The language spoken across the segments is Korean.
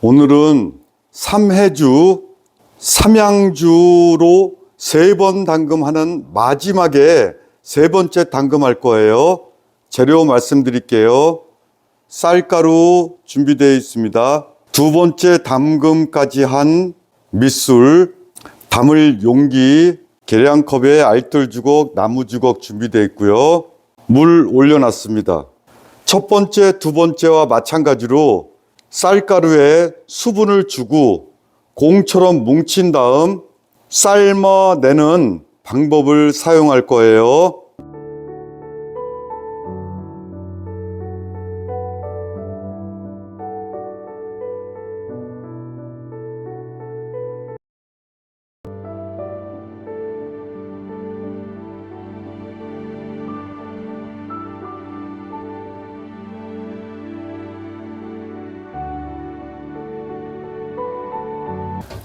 오늘은 삼해주, 삼양주로 세 번 담금하는 마지막에 세 번째 담금할 거예요. 재료 말씀드릴게요. 쌀가루 준비되어 있습니다. 두 번째 담금까지 한 밑술, 담을 용기, 계량컵에 알뜰 주걱, 나무 주걱 준비되어 있고요. 물 올려놨습니다. 첫 번째, 두 번째와 마찬가지로 쌀가루에 수분을 주고 공처럼 뭉친 다음 삶아내는 방법을 사용할 거예요.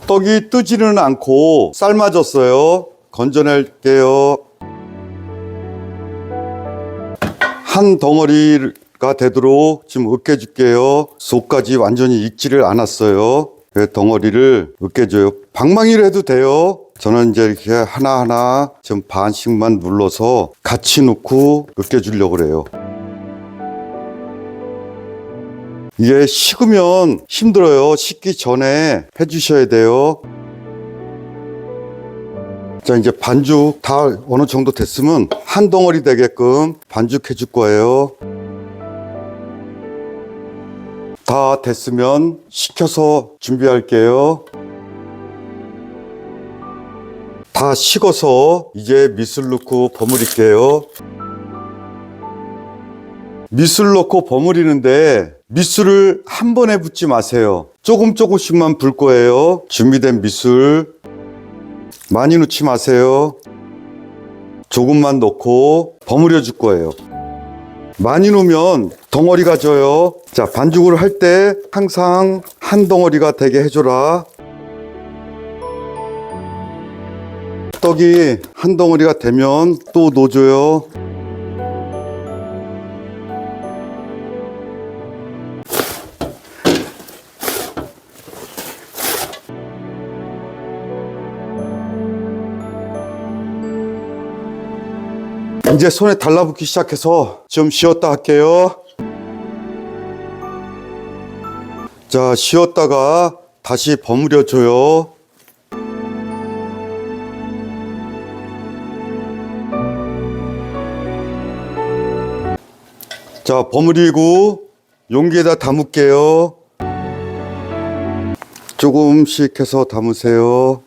떡이 뜨지는 않고 삶아졌어요. 건져낼게요. 한 덩어리가 되도록 지금 으깨줄게요. 속까지 완전히 익지를 않았어요. 그 덩어리를 으깨줘요. 방망이를 해도 돼요. 저는 이제 이렇게 하나하나 좀 반씩만 눌러서 같이 넣고 으깨주려고 그래요. 이게 식으면 힘들어요. 식기 전에 해주셔야 돼요. 자, 이제 반죽 다 어느 정도 됐으면 한 덩어리 되게끔 반죽해 줄 거예요. 다 됐으면 식혀서 준비할게요. 다 식어서 이제 밑을 넣고 버무릴게요. 밑을 넣고 버무리는데 밑술을 한 번에 붓지 마세요. 조금 조금씩만 불 거예요. 준비된 밑술 많이 넣지 마세요. 조금만 넣고 버무려 줄 거예요. 많이 넣으면 덩어리가 져요. 자, 반죽을 할 때 항상 한 덩어리가 되게 해줘라. 떡이 한 덩어리가 되면 또 넣어줘요. 이제 손에 달라붙기 시작해서 좀 쉬었다 할게요. 자, 쉬었다가 다시 버무려 줘요. 자, 버무리고 용기에다 담을게요. 조금씩 해서 담으세요.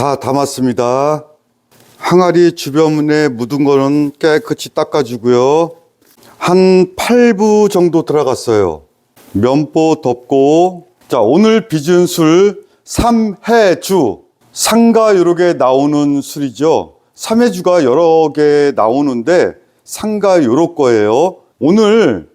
다 담았습니다. 항아리 주변에 묻은 거는 깨끗이 닦아주고요. 한 8부 정도 들어갔어요. 면보 덮고, 자, 오늘 빚은 술 삼해주. 상가 개 나오는 술이죠. 삼해주가 여러 개 나오는데 상가 요럴 거예요. 오늘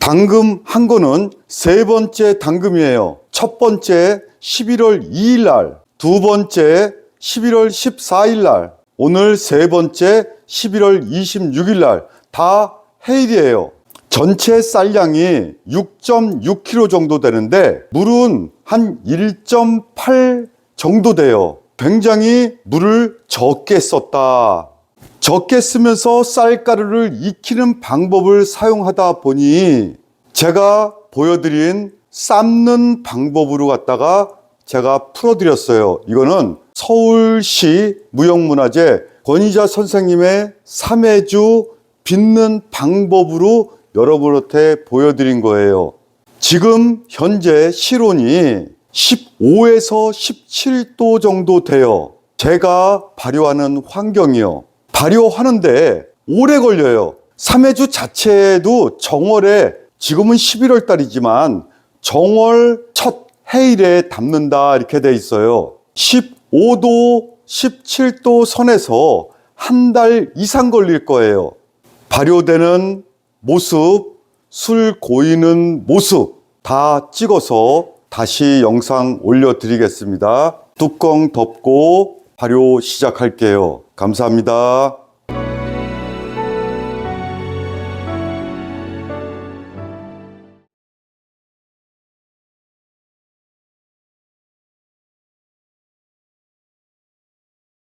당금 한 거는 세 번째 당금이에요. 첫 번째 11월 2일 날, 두 번째 11월 14일 날, 오늘 세 번째 11월 26일 날, 다 해일이에요. 전체 쌀량이 6.6kg 정도 되는데, 물은 한 1.8 정도 돼요. 굉장히 물을 적게 썼다. 적게 쓰면서 쌀가루를 익히는 방법을 사용하다 보니 제가 보여드린 삶는 방법으로 갖다가 제가 풀어드렸어요. 이거는 서울시 무형문화재 권희자 선생님의 삼해주 빚는 방법으로 여러분한테 보여드린 거예요. 지금 현재 실온이 15에서 17도 정도 돼요. 제가 발효하는 환경이요. 발효하는데 오래 걸려요. 삼해주 자체도 정월에 지금은 11월 달이지만 정월 첫 해일에 담는다 이렇게 돼 있어요. 15도, 17도 선에서 한 달 이상 걸릴 거예요. 발효되는 모습, 술 고이는 모습 다 찍어서 다시 영상 올려드리겠습니다. 뚜껑 덮고 발효 시작할게요. 감사합니다.